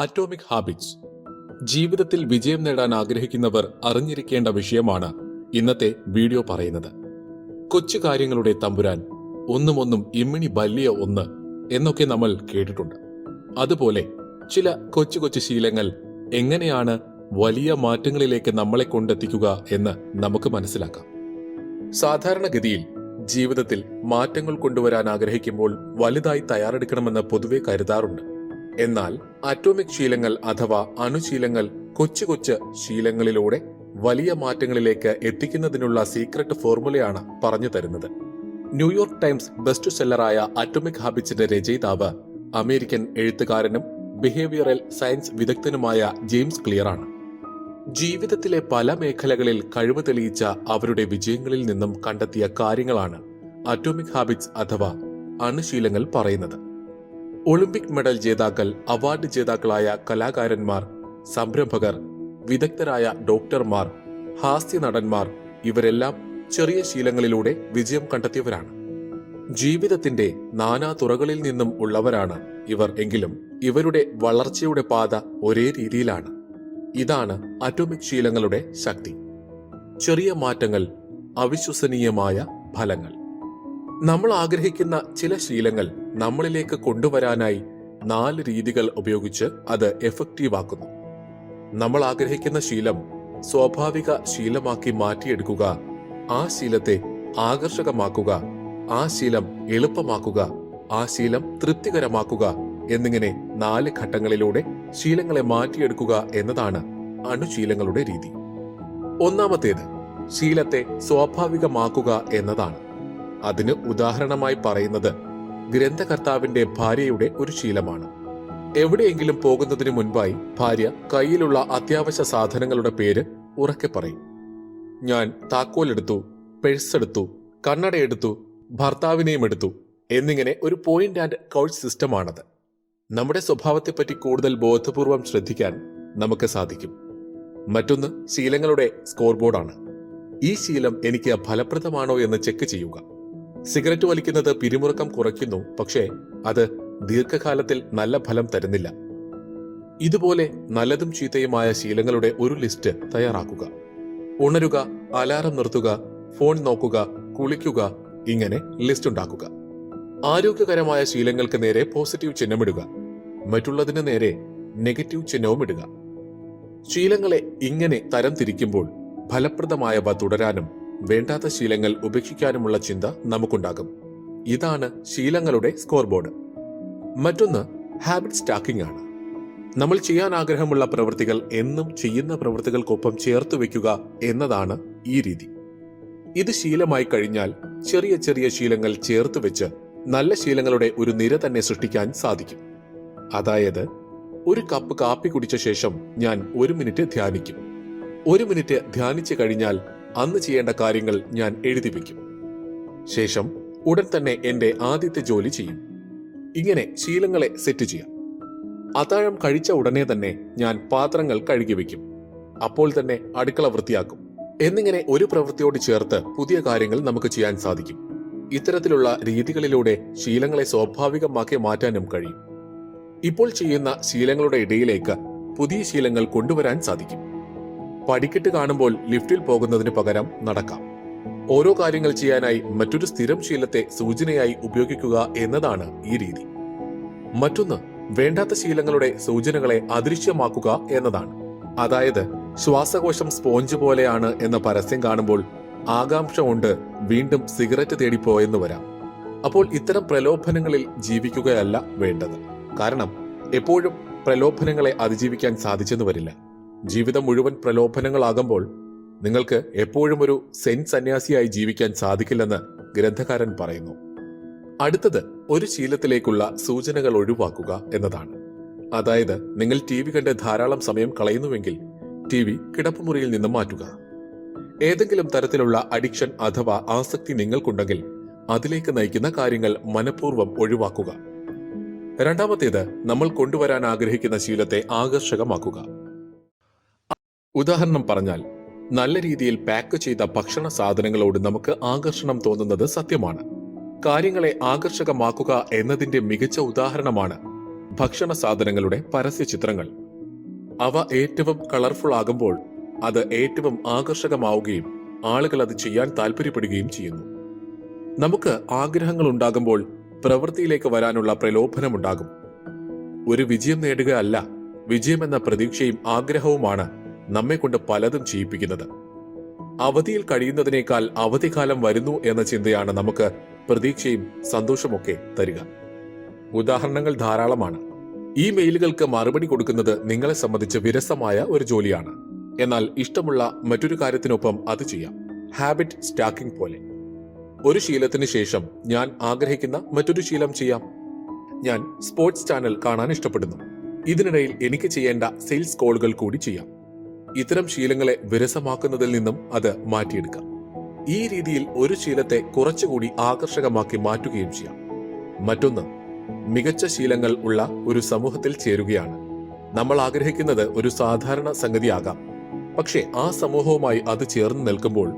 Atomic habits ജീവിതത്തിൽ വിജയം നേടാൻ ആഗ്രഹിക്കുന്നവർ അറിഞ്ഞിരിക്കേണ്ട വിഷയമാണ് ഇന്നത്തെ വീഡിയോ പറയുന്നത്. കൊച്ചു കാര്യങ്ങളുടെ തമ്പുരാൻ ഒന്നും ഒന്നും ഇമ്മിണി ബല്യ ഒന്ന് എന്നൊക്കെ നമ്മൾ കേട്ടിട്ടുണ്ട്. അതുപോലെ ചില കൊച്ചു കൊച്ചു ശീലങ്ങൾ എങ്ങനെയാണ് വലിയ മാറ്റങ്ങളിലേക്ക് നമ്മളെ കൊണ്ടെത്തിക്കുക എന്ന് നമുക്ക് മനസ്സിലാക്കാം. സാധാരണഗതിയിൽ ജീവിതത്തിൽ മാറ്റങ്ങൾ കൊണ്ടുവരാൻ ആഗ്രഹിക്കുമ്പോൾ വലുതായി തയ്യാറെടുക്കണമെന്ന് പൊതുവെ കരുതാറുണ്ട്. എന്നാൽ അറ്റോമിക് ശീലങ്ങൾ അഥവാ അണുശീലങ്ങൾ കൊച്ചു കൊച്ചു ശീലങ്ങളിലൂടെ വലിയ മാറ്റങ്ങളിലേക്ക് എത്തിക്കുന്നതിനുള്ള സീക്രട്ട് ഫോർമുലയാണ് പറഞ്ഞു തരുന്നത്. ന്യൂയോർക്ക് ടൈംസ് ബെസ്റ്റ് സെല്ലറായ അറ്റോമിക് ഹാബിറ്റ്സിന്റെ രചയിതാവ് അമേരിക്കൻ എഴുത്തുകാരനും ബിഹേവിയറൽ സയൻസ് വിദഗ്ധനുമായ ജെയിംസ് ക്ലിയറാണ്. ജീവിതത്തിലെ പല മേഖലകളിൽ കഴിവ് തെളിയിച്ച അവരുടെ വിജയങ്ങളിൽ നിന്നും കണ്ടെത്തിയ കാര്യങ്ങളാണ് അറ്റോമിക് ഹാബിറ്റ്സ് അഥവാ അണുശീലങ്ങൾ പറയുന്നത്. ഒളിമ്പിക് മെഡൽ ജേതാക്കൾ അവാർഡ് ജേതാക്കളായ കലാകാരന്മാർ സംരംഭകർ വിദഗ്ധരായ ഡോക്ടർമാർ ഹാസ്യ നടന്മാർ ഇവരെല്ലാം ചെറിയ ശീലങ്ങളിലൂടെ വിജയം കണ്ടെത്തിയവരാണ്. ജീവിതത്തിന്റെ നാനാ തുറകളിൽ നിന്നും ഉള്ളവരാണ് ഇവർ എങ്കിലും ഇവരുടെ വളർച്ചയുടെ പാത ഒരേ രീതിയിലാണ്. ഇതാണ് അറ്റോമിക് ശീലങ്ങളുടെ ശക്തി. ചെറിയ മാറ്റങ്ങൾ അവിശ്വസനീയമായ ഫലങ്ങൾ. നമ്മൾ ആഗ്രഹിക്കുന്ന ചില ശീലങ്ങൾ നമ്മളിലേക്ക് കൊണ്ടുവരാനായി നാല് രീതികൾ ഉപയോഗിച്ച് അത് എഫക്റ്റീവ് ആക്കുന്നു നമ്മൾ ആഗ്രഹിക്കുന്ന ശീലം സ്വാഭാവിക ശീലമാക്കി മാറ്റിയെടുക്കുക ആ ശീലത്തെ ആകർഷകമാക്കുക ആ ശീലം എളുപ്പമാക്കുക ആ ശീലം തൃപ്തികരമാക്കുക എന്നിങ്ങനെ നാല് ഘട്ടങ്ങളിലൂടെ ശീലങ്ങളെ മാറ്റിയെടുക്കുക എന്നതാണ് അണുശീലങ്ങളുടെ രീതി. ഒന്നാമത്തേത് ശീലത്തെ സ്വാഭാവികമാക്കുക എന്നതാണ്. അതിന് ഉദാഹരണമായി പറയുന്നത് ഗ്രന്ഥകർത്താവിന്റെ ഭാര്യയുടെ ഒരു ശീലമാണ്. എവിടെയെങ്കിലും പോകുന്നതിന് മുൻപായി ഭാര്യ കയ്യിലുള്ള അത്യാവശ്യ സാധനങ്ങളുടെ പേര് ഉറക്കെ പറയും. ഞാൻ താക്കോലെടുത്തു പെഴ്സെടുത്തു കണ്ണടയെടുത്തു ഭർത്താവിനെയും എടുത്തു എന്നിങ്ങനെ ഒരു പോയിന്റ് ആൻഡ് കൗച്ച് സിസ്റ്റമാണത് നമ്മുടെ സ്വഭാവത്തെപ്പറ്റി കൂടുതൽ ബോധപൂർവം ശ്രദ്ധിക്കാൻ നമുക്ക് സാധിക്കും. മറ്റൊന്ന് ശീലങ്ങളുടെ സ്കോർ ബോർഡാണ് ഈ ശീലം എനിക്ക് ഫലപ്രദമാണോ എന്ന് ചെക്ക് ചെയ്യുക. സിഗരറ്റ് വലിക്കുന്നത് പിരിമുറുക്കം കുറയ്ക്കുന്നു പക്ഷേ അത് ദീർഘകാലത്തിൽ നല്ല ഫലം തരുന്നില്ല. ഇതുപോലെ നല്ലതും ചീത്തയുമായ ശീലങ്ങളുടെ ഒരു ലിസ്റ്റ് തയ്യാറാക്കുക. ഉണരുക അലാറം നിർത്തുക ഫോൺ നോക്കുക കുളിക്കുക ഇങ്ങനെ ലിസ്റ്റ് ഉണ്ടാക്കുക. ആരോഗ്യകരമായ ശീലങ്ങൾക്ക് നേരെ പോസിറ്റീവ് ചിഹ്നമിടുക. മറ്റുള്ളതിന് നേരെ നെഗറ്റീവ് ചിഹ്നവും ഇടുക. ശീലങ്ങളെ ഇങ്ങനെ തരംതിരിക്കുമ്പോൾ ഫലപ്രദമായവ തുടരാനും വേണ്ടാത്ത ശീലങ്ങൾ ഉപേക്ഷിക്കാനുമുള്ള ചിന്ത നമുക്കുണ്ടാകും. ഇതാണ് ശീലങ്ങളുടെ സ്കോർ ബോർഡ് മറ്റൊന്ന് ഹാബിറ്റ് സ്റ്റാക്കിംഗ് ആണ്. നമ്മൾ ചെയ്യാൻ ആഗ്രഹമുള്ള പ്രവൃത്തികൾ എന്നും ചെയ്യുന്ന പ്രവൃത്തികൾക്കൊപ്പം ചേർത്ത് വെക്കുക എന്നതാണ് ഈ രീതി. ഇത് ശീലമായി കഴിഞ്ഞാൽ ചെറിയ ചെറിയ ശീലങ്ങൾ ചേർത്ത് വെച്ച് നല്ല ശീലങ്ങളുടെ ഒരു നിര തന്നെ സൃഷ്ടിക്കാൻ സാധിക്കും. അതായത് ഒരു കപ്പ് കാപ്പി കുടിച്ച ശേഷം ഞാൻ ഒരു മിനിറ്റ് ധ്യാനിക്കും. ഒരു മിനിറ്റ് ധ്യാനിച്ചു കഴിഞ്ഞാൽ അന്ന് ചെയ്യേണ്ട കാര്യങ്ങൾ ഞാൻ എഴുതി വയ്ക്കും ശേഷം ഉടൻ തന്നെ എന്റെ ആദ്യത്തെ ജോലി ചെയ്യും. ഇങ്ങനെ ശീലങ്ങളെ സെറ്റ് ചെയ്യാം. അത്താഴം കഴിച്ച ഉടനെ തന്നെ ഞാൻ പാത്രങ്ങൾ കഴുകി വയ്ക്കും അപ്പോൾ തന്നെ അടുക്കള വൃത്തിയാക്കും. എന്നിങ്ങനെ ഒരു പ്രവൃത്തിയോട് ചേർത്ത് പുതിയ കാര്യങ്ങൾ നമുക്ക് ചെയ്യാൻ സാധിക്കും. ഇത്തരത്തിലുള്ള രീതികളിലൂടെ ശീലങ്ങളെ സ്വാഭാവികമാക്കി മാറ്റാനും കഴിയും. ഇപ്പോൾ ചെയ്യുന്ന ശീലങ്ങളുടെ ഇടയിലേക്ക് പുതിയ ശീലങ്ങൾ കൊണ്ടുവരാൻ സാധിക്കും. പടിക്കെട്ട് കാണുമ്പോൾ ലിഫ്റ്റിൽ പോകുന്നതിന് പകരം നടക്കാം. ഓരോ കാര്യങ്ങൾ ചെയ്യാനായി മറ്റൊരു സ്ഥിരം ശീലത്തെ സൂചനയായി ഉപയോഗിക്കുക എന്നതാണ് ഈ രീതി. മറ്റൊന്ന് വേണ്ടാത്ത ശീലങ്ങളുടെ സൂചനകളെ അദൃശ്യമാക്കുക എന്നതാണ്. അതായത് ശ്വാസകോശം സ്പോഞ്ച് പോലെയാണ് എന്ന പരസ്യം കാണുമ്പോൾ ആകാംക്ഷ കൊണ്ട് വീണ്ടും സിഗരറ്റ് തേടിപ്പോയെന്ന് വരാം. അപ്പോൾ ഇത്തരം പ്രലോഭനങ്ങളിൽ ജീവിക്കുകയല്ല വേണ്ടത്. കാരണം എപ്പോഴും പ്രലോഭനങ്ങളെ അതിജീവിക്കാൻ സാധിച്ചെന്ന് വരില്ല. ജീവിതം മുഴുവൻ പ്രലോഭനങ്ങളാകുമ്പോൾ നിങ്ങൾക്ക് എപ്പോഴും ഒരു സെൻ സന്യാസിയായി ജീവിക്കാൻ സാധിക്കില്ലെന്ന് ഗ്രന്ഥകാരൻ പറയുന്നു. അടുത്തത് ഒരു ശീലത്തിലേക്കുള്ള സൂചനകൾ ഒഴിവാക്കുക എന്നതാണ്. അതായത് നിങ്ങൾ ടി വി കണ്ട് ധാരാളം സമയം കളയുന്നുവെങ്കിൽ ടി വി കിടപ്പുമുറിയിൽ നിന്നും മാറ്റുക. ഏതെങ്കിലും തരത്തിലുള്ള അഡിക്ഷൻ അഥവാ ആസക്തി നിങ്ങൾക്കുണ്ടെങ്കിൽ അതിലേക്ക് നയിക്കുന്ന കാര്യങ്ങൾ മനഃപൂർവം ഒഴിവാക്കുക. രണ്ടാമത്തേത് നമ്മൾ കൊണ്ടുവരാൻ ആഗ്രഹിക്കുന്ന ശീലത്തെ ആകർഷകമാക്കുക. ഉദാഹരണം പറഞ്ഞാൽ നല്ല രീതിയിൽ പാക്ക് ചെയ്ത ഭക്ഷണ സാധനങ്ങളോട് നമുക്ക് ആകർഷണം തോന്നുന്നത് സത്യമാണ്. കാര്യങ്ങളെ ആകർഷകമാക്കുക എന്നതിന്റെ മികച്ച ഉദാഹരണമാണ് ഭക്ഷണ സാധനങ്ങളുടെ പരസ്യ ചിത്രങ്ങൾ. അവ ഏറ്റവും കളർഫുൾ ആകുമ്പോൾ അത് ഏറ്റവും ആകർഷകമാവുകയും ആളുകൾ അത് ചെയ്യാൻ താല്പര്യപ്പെടുകയും ചെയ്യുന്നു. നമുക്ക് ആഗ്രഹങ്ങൾ ഉണ്ടാകുമ്പോൾ പ്രവൃത്തിയിലേക്ക് വരാനുള്ള പ്രലോഭനമുണ്ടാകും ഒരു വിജയം നേടുക അല്ല വിജയമെന്ന പ്രതീക്ഷയും ആഗ്രഹവുമാണ് നമ്മെ കൊണ്ട് പലതും ചെയ്യിപ്പിക്കുന്നത്. അവധിയിൽ കഴിയുന്നതിനേക്കാൾ അവധിക്കാലം വരുന്നു എന്ന ചിന്തയാണ് നമുക്ക് പ്രതീക്ഷയും സന്തോഷമൊക്കെ തരിക. ഉദാഹരണങ്ങൾ ധാരാളമാണ്. ഈ മെയിലുകൾക്ക് മറുപടി കൊടുക്കുന്നത് നിങ്ങളെ സംബന്ധിച്ച് വിരസമായ ഒരു ജോലിയാണ്. എന്നാൽ ഇഷ്ടമുള്ള മറ്റൊരു കാര്യത്തിനൊപ്പം അത് ചെയ്യാം. ഹാബിറ്റ് സ്റ്റാക്കിംഗ് പോലെ. ഒരു ശീലത്തിന് ശേഷം ഞാൻ ആഗ്രഹിക്കുന്ന മറ്റൊരു ശീലം ചെയ്യാം. ഞാൻ സ്പോർട്സ് ചാനൽ കാണാൻ ഇഷ്ടപ്പെടുന്നു. ഇതിനിടയിൽ എനിക്ക് ചെയ്യേണ്ട സെയിൽസ് കോളുകൾ കൂടി ചെയ്യാം. ഇത്തരം ശീലങ്ങളെ വിരസമാക്കുന്നതിൽ നിന്നും അത് മാറ്റിയെടുക്കാം. ഈ രീതിയിൽ ഒരു ശീലത്തെ കുറച്ചുകൂടി ആകർഷകമാക്കി മാറ്റുകയും ചെയ്യാം. മറ്റൊന്ന് മികച്ച ശീലങ്ങൾ ഉള്ള ഒരു സമൂഹത്തിൽ ചേരുകയാണ്. നമ്മൾ ആഗ്രഹിക്കുന്നത് ഒരു സാധാരണ സംഗതിയാകാം. പക്ഷേ ആ സമൂഹവുമായി അത് ചേർന്ന് നിൽക്കുമ്പോൾ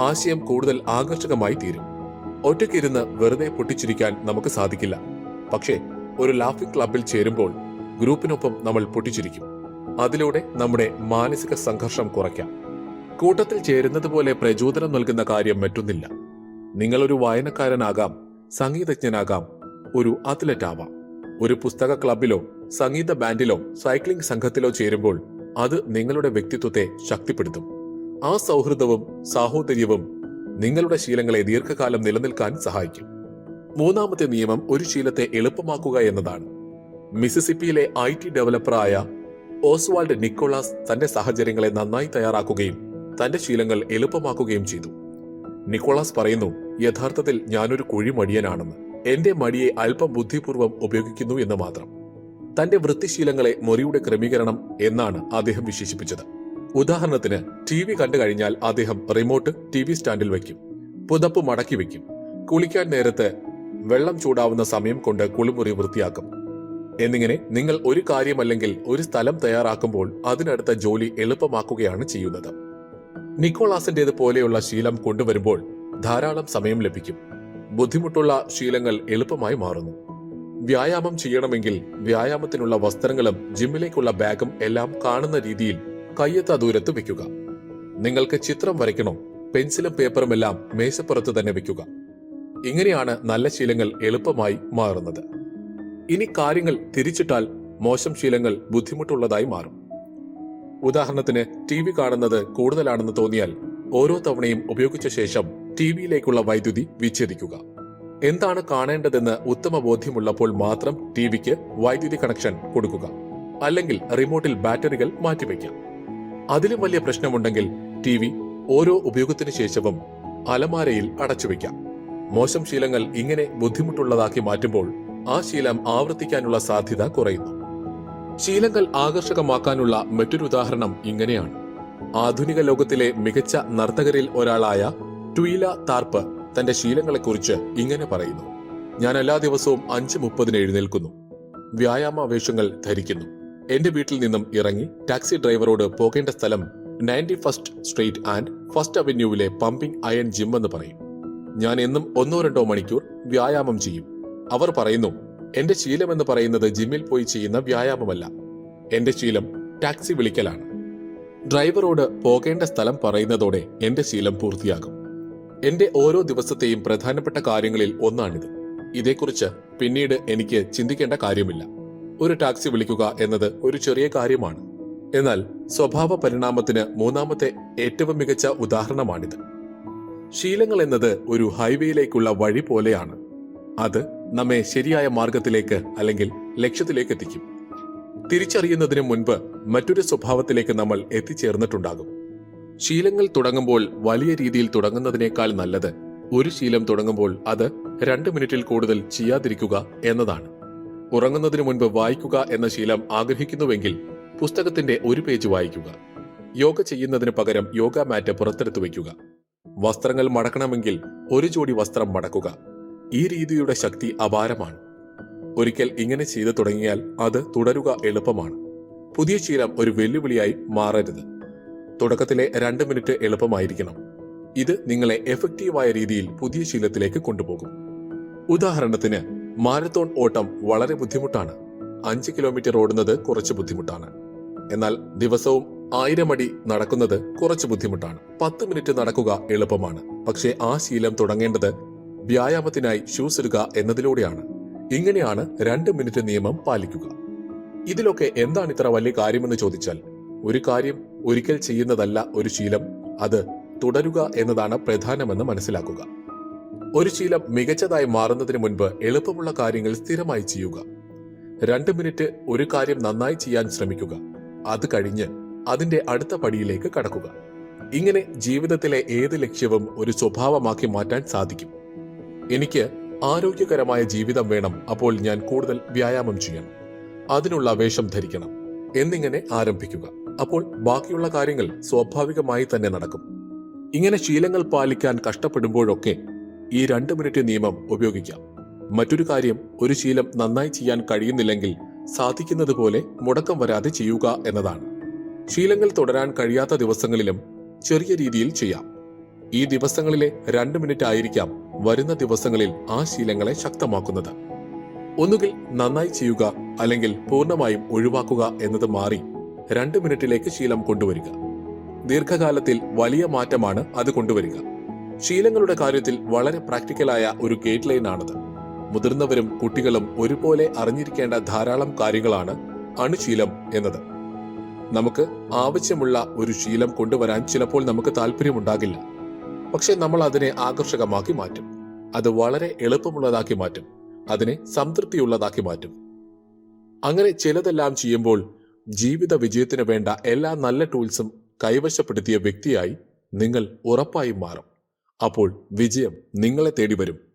ആശയം കൂടുതൽ ആകർഷകമായി തീരും. ഒറ്റയ്ക്കിരുന്ന് വെറുതെ പൊട്ടിച്ചിരിക്കാൻ നമുക്ക് സാധിക്കില്ല. പക്ഷേ ഒരു ലാഫിംഗ് ക്ലബിൽ ചേരുമ്പോൾ ഗ്രൂപ്പിനൊപ്പം നമ്മൾ പൊട്ടിച്ചിരിക്കും. അതിലൂടെ നമ്മുടെ മാനസിക സംഘർഷം കുറയ്ക്കാം. കൂട്ടത്തിൽ ചേരുന്നത് പോലെ പ്രചോദനം നൽകുന്ന കാര്യം മറ്റൊന്നില്ല. നിങ്ങളൊരു വായനക്കാരനാകാം സംഗീതജ്ഞനാകാം ഒരു അത്ലറ്റ് ആവാം. ഒരു പുസ്തക ക്ലബിലോ സംഗീത ബാൻഡിലോ സൈക്ലിംഗ് സംഘത്തിലോ ചേരുമ്പോൾ അത് നിങ്ങളുടെ വ്യക്തിത്വത്തെ ശക്തിപ്പെടുത്തും. ആ സൗഹൃദവും സാഹോദര്യവും നിങ്ങളുടെ ശീലങ്ങളെ ദീർഘകാലം നിലനിൽക്കാൻ സഹായിക്കും. മൂന്നാമത്തെ നിയമം ഒരു ശീലത്തെ എളുപ്പമാക്കുക എന്നതാണ്. മിസിസിപ്പിയിലെ ഐ ടി ഡെവലപ്പറായ ഓസ്വാൾഡ് നിക്കോളാസ് തന്റെ സാഹചര്യങ്ങളെ നന്നായി തയ്യാറാക്കുകയും തന്റെ ശീലങ്ങൾ എളുപ്പമാക്കുകയും ചെയ്തു. നിക്കോളാസ് പറയുന്നു യഥാർത്ഥത്തിൽ ഞാനൊരു കുഴിമടിയനാണെന്ന്. എന്റെ മടിയെ അല്പം ബുദ്ധിപൂർവം ഉപയോഗിക്കുന്നു എന്ന് മാത്രം. തന്റെ വൃത്തിശീലങ്ങളെ മൊറിയുടെ ക്രമീകരണം എന്നാണ് അദ്ദേഹം വിശേഷിപ്പിച്ചത്. ഉദാഹരണത്തിന് ടി വി കണ്ടു കഴിഞ്ഞാൽ അദ്ദേഹം റിമോട്ട് ടി വി സ്റ്റാൻഡിൽ വയ്ക്കും. പുതപ്പ് മടക്കി വയ്ക്കും. കുളിക്കാൻ നേരത്ത് വെള്ളം ചൂടാവുന്ന സമയം കൊണ്ട് കുളിമുറി വൃത്തിയാക്കും. എന്നിങ്ങനെ നിങ്ങൾ ഒരു കാര്യമല്ലെങ്കിൽ ഒരു സ്ഥലം തയ്യാറാക്കുമ്പോൾ അതിനടുത്ത ജോലി എളുപ്പമാക്കുകയാണ് ചെയ്യുന്നത്. നിക്കോളാസിന്റേത് പോലെയുള്ള ശീലം കൊണ്ടുവരുമ്പോൾ ധാരാളം സമയം ലഭിക്കും. ബുദ്ധിമുട്ടുള്ള ശീലങ്ങൾ എളുപ്പമായി മാറുന്നു. വ്യായാമം ചെയ്യണമെങ്കിൽ വ്യായാമത്തിനുള്ള വസ്ത്രങ്ങളും ജിമ്മിലേക്കുള്ള ബാഗും എല്ലാം കാണുന്ന രീതിയിൽ കയ്യെത്ത ദൂരത്ത് വെക്കുക. നിങ്ങൾക്ക് ചിത്രം വരയ്ക്കണോ? പെൻസിലും പേപ്പറും എല്ലാം മേശപ്പുറത്ത് തന്നെ വെക്കുക. ഇങ്ങനെയാണ് നല്ല ശീലങ്ങൾ എളുപ്പമായി മാറുന്നത്. ഇനി കാര്യങ്ങൾ തിരിച്ചിട്ടാൽ മോശം ശീലങ്ങൾ ബുദ്ധിമുട്ടുള്ളതായി മാറും. ഉദാഹരണത്തിന് ടി വി കാണുന്നത് കൂടുതലാണെന്ന് തോന്നിയാൽ ഓരോ തവണയും ഉപയോഗിച്ച ശേഷം ടി വിയിലേക്കുള്ള വൈദ്യുതി വിച്ഛേദിക്കുക. എന്താണ് കാണേണ്ടതെന്ന് ഉത്തമ ബോധ്യമുള്ളപ്പോൾ മാത്രം ടി വിക്ക് വൈദ്യുതി കണക്ഷൻ കൊടുക്കുക. അല്ലെങ്കിൽ റിമോട്ടിൽ ബാറ്ററികൾ മാറ്റിവെക്കാം അതിലും വലിയ പ്രശ്നമുണ്ടെങ്കിൽ ടി വി ഓരോ ഉപയോഗത്തിന് ശേഷവും അലമാരയിൽ അടച്ചുവെക്കാം മോശം ശീലങ്ങൾ ഇങ്ങനെ ബുദ്ധിമുട്ടുള്ളതാക്കി മാറ്റുമ്പോൾ ആ ശീലം ആവർത്തിക്കാനുള്ള സാധ്യത കുറയുന്നു. ശീലങ്ങൾ ആകർഷകമാക്കാനുള്ള മറ്റൊരു ഉദാഹരണം ഇങ്ങനെയാണ്. ആധുനിക ലോകത്തിലെ മികച്ച നർത്തകരിൽ ഒരാളായ ട്വീല താർപ്പ് തന്റെ ശീലങ്ങളെക്കുറിച്ച് ഇങ്ങനെ പറയുന്നു. ഞാൻ എല്ലാ ദിവസവും അഞ്ച് മുപ്പതിന് എഴുന്നേൽക്കുന്നു. വ്യായാമ വേഷങ്ങൾ ധരിക്കുന്നു. എന്റെ വീട്ടിൽ നിന്നും ഇറങ്ങി ടാക്സി ഡ്രൈവറോട് പോകേണ്ട സ്ഥലം ninety first street and first അവന്യൂവിലെ pumping iron gym എന്ന് പറയും. ഞാൻ എന്നും ഒന്നോ രണ്ടോ മണിക്കൂർ വ്യായാമം ചെയ്യും. അവർ പറയുന്നു എന്റെ എന്ന് പറയുന്നത് ജിമ്മിൽ പോയി ചെയ്യുന്ന വ്യായാമമല്ല. എന്റെ ശീലം ടാക്സി വിളിക്കലാണ്. ഡ്രൈവറോട് പോകേണ്ട സ്ഥലം പറയുന്നതോടെ എന്റെ ശീലം പൂർത്തിയാകും. എന്റെ ഓരോ ദിവസത്തെയും പ്രധാനപ്പെട്ട കാര്യങ്ങളിൽ ഒന്നാണിത്. ഇതേക്കുറിച്ച് പിന്നീട് എനിക്ക് ചിന്തിക്കേണ്ട കാര്യമില്ല. ഒരു ടാക്സി വിളിക്കുക എന്നത് ഒരു ചെറിയ കാര്യമാണ്. എന്നാൽ സ്വഭാവ പരിണാമത്തിന് മൂന്നാമത്തെ ഏറ്റവും മികച്ച ഉദാഹരണമാണിത്. ശീലങ്ങൾ എന്നത് ഒരു ഹൈവേയിലേക്കുള്ള വഴി പോലെയാണ്. അത് നമ്മെ ശരിയായ മാർഗത്തിലേക്ക് അല്ലെങ്കിൽ ലക്ഷ്യത്തിലേക്ക് എത്തിക്കും. തിരിച്ചറിയുന്നതിന് മുൻപ് മറ്റൊരു സ്വഭാവത്തിലേക്ക് നമ്മൾ എത്തിച്ചേർന്നിട്ടുണ്ടാകും. ശീലങ്ങൾ തുടങ്ങുമ്പോൾ വലിയ രീതിയിൽ തുടങ്ങുന്നതിനേക്കാൾ നല്ലത് ഒരു ശീലം തുടങ്ങുമ്പോൾ അത് രണ്ട് മിനിറ്റിൽ കൂടുതൽ ചെയ്യാതിരിക്കുക എന്നതാണ്. ഉറങ്ങുന്നതിന് മുൻപ് വായിക്കുക എന്ന ശീലം ആഗ്രഹിക്കുന്നുവെങ്കിൽ പുസ്തകത്തിന്റെ ഒരു പേജ് വായിക്കുക. യോഗ ചെയ്യുന്നതിന് പകരം യോഗ മാറ്റ് പുറത്തെടുത്തു വയ്ക്കുക. വസ്ത്രങ്ങൾ മടക്കണമെങ്കിൽ ഒരു ജോഡി വസ്ത്രം മടക്കുക. ഈ രീതിയുടെ ശക്തി അപാരമാണ്. ഒരിക്കൽ ഇങ്ങനെ ചെയ്തു തുടങ്ങിയാൽ അത് തുടരുക എളുപ്പമാണ്. പുതിയ ശീലം ഒരു വെല്ലുവിളിയായി മാറരുത്. തുടക്കത്തിലെ രണ്ട് മിനിറ്റ് എളുപ്പമായിരിക്കണം. ഇത് നിങ്ങളെ എഫക്റ്റീവായ രീതിയിൽ പുതിയ ശീലത്തിലേക്ക് കൊണ്ടുപോകും. ഉദാഹരണത്തിന് മാരത്തോൺ ഓട്ടം വളരെ ബുദ്ധിമുട്ടാണ്. അഞ്ച് കിലോമീറ്റർ ഓടുന്നത് കുറച്ച് ബുദ്ധിമുട്ടാണ്. എന്നാൽ ദിവസവും ആയിരം അടി നടക്കുന്നത് കുറച്ച് ബുദ്ധിമുട്ടാണ്. പത്ത് മിനിറ്റ് നടക്കുക എളുപ്പമാണ്. പക്ഷേ ആ ശീലം തുടങ്ങേണ്ടത് വ്യായാമത്തിനായി ഷൂസ് ഇടുക എന്നതിലൂടെയാണ്. ഇങ്ങനെയാണ് രണ്ട് മിനിറ്റ് നിയമം പാലിക്കുക. ഇതിലൊക്കെ എന്താണ് ഇത്ര വലിയ കാര്യമെന്ന് ചോദിച്ചാൽ ഒരു കാര്യം ഒരിക്കൽ ചെയ്യുന്നതല്ല ഒരു ശീലം അത് തുടരുക എന്നതാണ് പ്രധാനമെന്ന് മനസ്സിലാക്കുക. ഒരു ശീലം മികച്ചതായി മാറുന്നതിന് മുൻപ് എളുപ്പമുള്ള കാര്യങ്ങൾ സ്ഥിരമായി ചെയ്യുക. രണ്ട് മിനിറ്റ് ഒരു കാര്യം നന്നായി ചെയ്യാൻ ശ്രമിക്കുക. അത് കഴിഞ്ഞ് അതിന്റെ അടുത്ത പടിയിലേക്ക് കടക്കുക. ഇങ്ങനെ ജീവിതത്തിലെ ഏത് ലക്ഷ്യവും ഒരു സ്വഭാവമാക്കി മാറ്റാൻ സാധിക്കും. എനിക്ക് ആരോഗ്യകരമായ ജീവിതം വേണം അപ്പോൾ ഞാൻ കൂടുതൽ വ്യായാമം ചെയ്യണം. അതിനുള്ള വേഷം ധരിക്കണം. എന്നിങ്ങനെ ആരംഭിക്കുക. അപ്പോൾ ബാക്കിയുള്ള കാര്യങ്ങൾ സ്വാഭാവികമായി തന്നെ നടക്കും. ഇങ്ങനെ ശീലങ്ങൾ പാലിക്കാൻ കഷ്ടപ്പെടുമ്പോഴൊക്കെ ഈ രണ്ട് മിനിറ്റ് നിയമം ഉപയോഗിക്കാം. മറ്റൊരു കാര്യം ഒരു ശീലം നന്നായി ചെയ്യാൻ കഴിയുന്നില്ലെങ്കിൽ സാധിക്കുന്നത് പോലെ മുടക്കം വരാതെ ചെയ്യുക എന്നതാണ്. ശീലങ്ങൾ തുടരാൻ കഴിയാത്ത ദിവസങ്ങളിലും ചെറിയ രീതിയിൽ ചെയ്യാം. ഈ ദിവസങ്ങളിലെ രണ്ട് മിനിറ്റ് ആയിരിക്കാം വരുന്ന ദിവസങ്ങളിൽ ആ ശീലങ്ങളെ ശക്തമാക്കുന്നത്. ഒന്നുകിൽ നന്നായി ചെയ്യുക അല്ലെങ്കിൽ പൂർണമായും ഒഴിവാക്കുക എന്നത് മാറി രണ്ട് മിനിറ്റിലേക്ക് ശീലം കൊണ്ടുവരിക. ദീർഘകാലത്തിൽ വലിയ മാറ്റമാണ് അത് കൊണ്ടുവരിക. ശീലങ്ങളുടെ കാര്യത്തിൽ വളരെ പ്രാക്ടിക്കലായ ഒരു ഗേറ്റ് ലൈൻ ആണത് മുതിർന്നവരും കുട്ടികളും ഒരുപോലെ അറിഞ്ഞിരിക്കേണ്ട ധാരാളം കാര്യങ്ങളാണ് അണുശീലം എന്നത്. നമുക്ക് ആവശ്യമുള്ള ഒരു ശീലം കൊണ്ടുവരാൻ ചിലപ്പോൾ നമുക്ക് താല്പര്യമുണ്ടാകില്ല. പക്ഷെ നമ്മൾ അതിനെ ആകർഷകമാക്കി മാറ്റും. അത് വളരെ എളുപ്പമുള്ളതാക്കി മാറ്റും. അതിനെ സംതൃപ്തിയുള്ളതാക്കി മാറ്റും. അങ്ങനെ ചിലതെല്ലാം ചെയ്യുമ്പോൾ ജീവിത വിജയത്തിന് വേണ്ട എല്ലാ നല്ല ടൂൾസും കൈവശപ്പെടുത്തിയ വ്യക്തിയായി നിങ്ങൾ ഉറപ്പായും മാറും. അപ്പോൾ വിജയം നിങ്ങളെ തേടി വരും